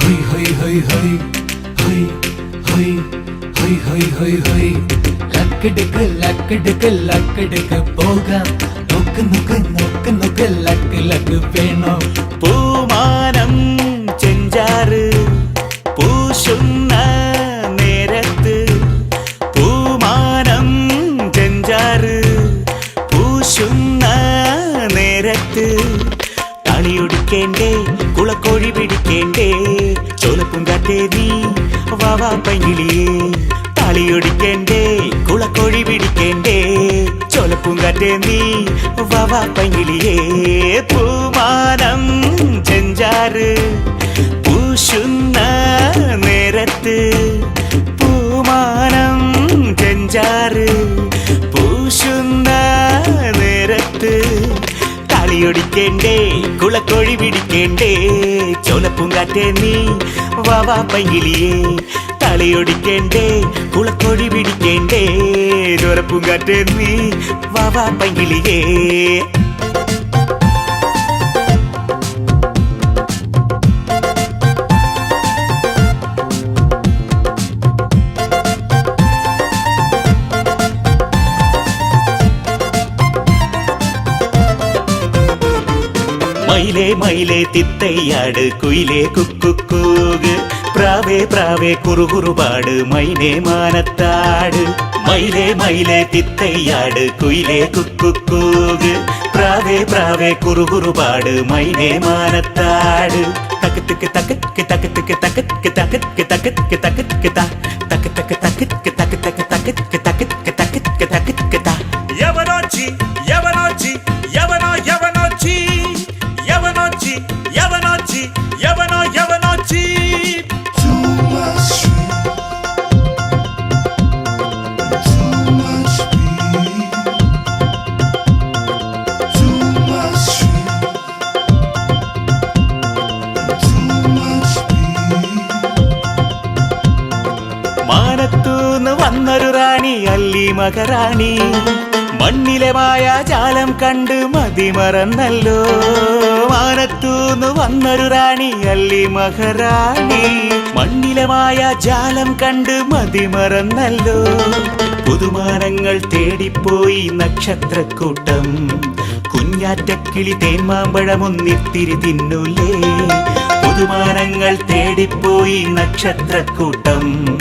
High ഹൈ ഹൈ ഹൈ ഹൈ ഹൈ ഹൈ ഹൈ ഹൈ ഹൈ ഹൈ ലക്കെടുക്ക് ലക്കെടുക്ക് ലക്കെടുക്ക് പോകാം നോക്ക് നോക്ക് നോക്ക് നോക്ക് ലക്ക് ലക്ക് വേണോ പൂമാനം ചെഞ്ചാറ് குளக்கோழி விடி கேட்டே சோலப்புங்காத்தே நீ வாவா பைங்கிலியே தாலியொடிக்கேண்டே குளக்கோழி விடிக்கேண்டே சோலப்புங்காத்தே நீ வாவா பைங்கிலியே பூமானம் செஞ்சாறு பூஷுன்ன நேரத்து பூமானம் செஞ்சார். துடிக்கேண்டே குளக்கோழி விடிக்கேண்டே சோல பூங்காத்தே நீ வாவா பையிலியே தலையொடிக்கேண்டே குளக்கோழி விடிக்கேண்டே தூர பூங்காத்தே நீ வாவா பையிலியே மயிலே மயிலே தித்தையாடு குயிலே குக்கு கூகு. பிராவே பிராவே குறுகுறுபாடு மைனே மானத்தாடு. மயிலே மயிலே தித்தையாடு குயிலே குக்கு கூகு. பிராவே பிராவே குறுகுறுபாடு மைனே மானத்தாடு. தக்கத்துக்கு தக்கத்துக்கு தக்கத்துக்கு தக்கத்துக்கு தக்கத்துக்கு தக்கத்துக்கு தக்கத்துக்கு தக்கு தக்கு தக்கு தக்கு தக்கு യവനാച്ചി യവനാച്ചി യവനോ യവനാച്ചി വന്നൊരു റാണി അല്ലി മകറാണി. മണ്ണിലെ മായാജാലം ജാലം കണ്ട് മതിമറന്നല്ലോ. മാനത്തൂന്ന് വന്നൊരു റാണി അല്ലി മഹാറാണി. മണ്ണിലമായ ജാലം കണ്ട് മതിമറന്നല്ലോ പുതുമാനങ്ങൾ തേടിപ്പോയി നക്ഷത്രക്കൂട്ടം. കുഞ്ഞാറ്റക്കിളി തേന്മാമ്പഴമൊന്നിത്തിരി തിന്നൂലേ. പുതുമാനങ്ങൾ തേടിപ്പോയി നക്ഷത്രക്കൂട്ടം.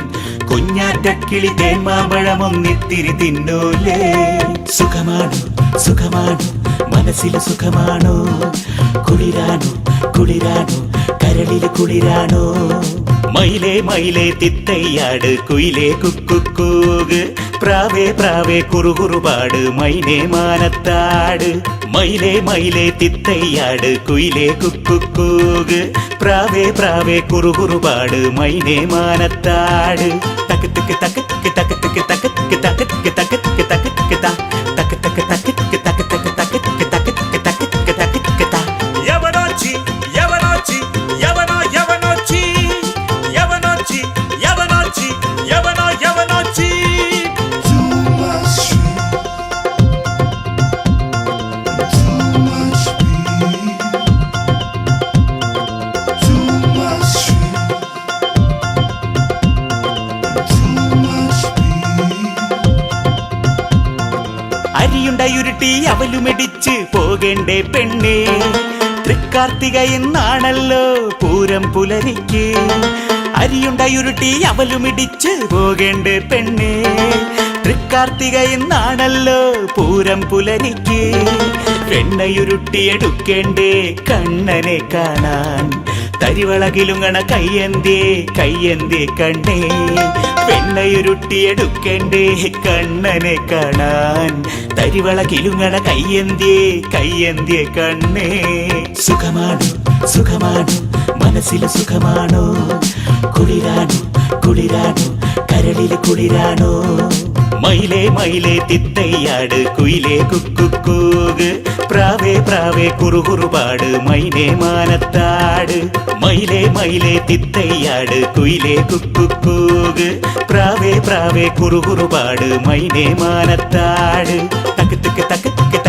കുഞ്ഞാറ്റക്കിളി തേന്മാമ്പഴമൊന്നിത്തിരി തിന്നൂലേ. സുഖമാണ് സുഖമാണോ. മനസ്സില് സുഖമാണോ കുളിരാണോ കുളിരാണോ കരളില് കുളിരാണോ മയിലേ മയിലേ തിത്തയ്യാട് കുയിലേ കുക്കുക്കൂഗ് പ്രാവേ പ്രാവേ കുറുകുറുപാട് മൈനേ മാനത്താട് മയിലേ മയിലേ തിത്തയ്യാട് കുയിലേ കുക്കുക്കൂഗ് പ്രാവേ പ്രാവേ കുറുകുറുപാട് മൈനേ മാനത്താട് തക്ക് തക്ക് തക്ക് തക്ക് തക്ക് തക്ക് തക്ക് തക്ക് തക്ക് തക്ക് തക്ക് തക്ക് ത തക്ക് തക്ക് തക്ക് തക്ക് തക്ക് തക്ക് അരിയുണ്ടയുരുട്ടി അവലുമിടിച്ച് പോകേണ്ടേ പെണ്ണേ. തൃക്കാർത്തിക എന്നാണല്ലോ പൂരം പുലരിക്ക്. അരിയുണ്ടയുരുട്ടി അവലുമിടിച്ച് പോകേണ്ടേ പെണ്ണേ. തൃക്കാർത്തിക എന്നാണല്ലോ പൂരം പുലരിക്ക്. പെണ്ണയുരുട്ടി എടുക്കേണ്ടേ കണ്ണനെ കാണാൻ. തരിവളകിലുങ്ങണ കയ്യന്തേ കയ്യന്തേ കണ്ണേ. പെണ്ണയുരുട്ടിയെടുക്കണ്ടേ കണ്ണനെ കാണാൻ. തരിവളകിലുങ്ങണ കയ്യന്തേ കയ്യന്തേ കണ്ണേ. സുഖമാണോ സുഖമാണോ മനസ്സിൽ സുഖമാണോ. കുളിരാണോ കുളിരാണോ കരളിൽ കുളിരാണോ. மயிலே மயிலே தித்தையாடு குயிலே குக்கு கூகு. பிராவே பிராவே குறுகுறுபாடு மைனே மானத்தாடு. மயிலே மயிலே தித்தையாடு குயிலே குக்கு கூகு. பிராவே பிராவே குறுகுறுபாடு மைனே மானத்தாடு. தக்கு தக்கு தக்கு தக்கு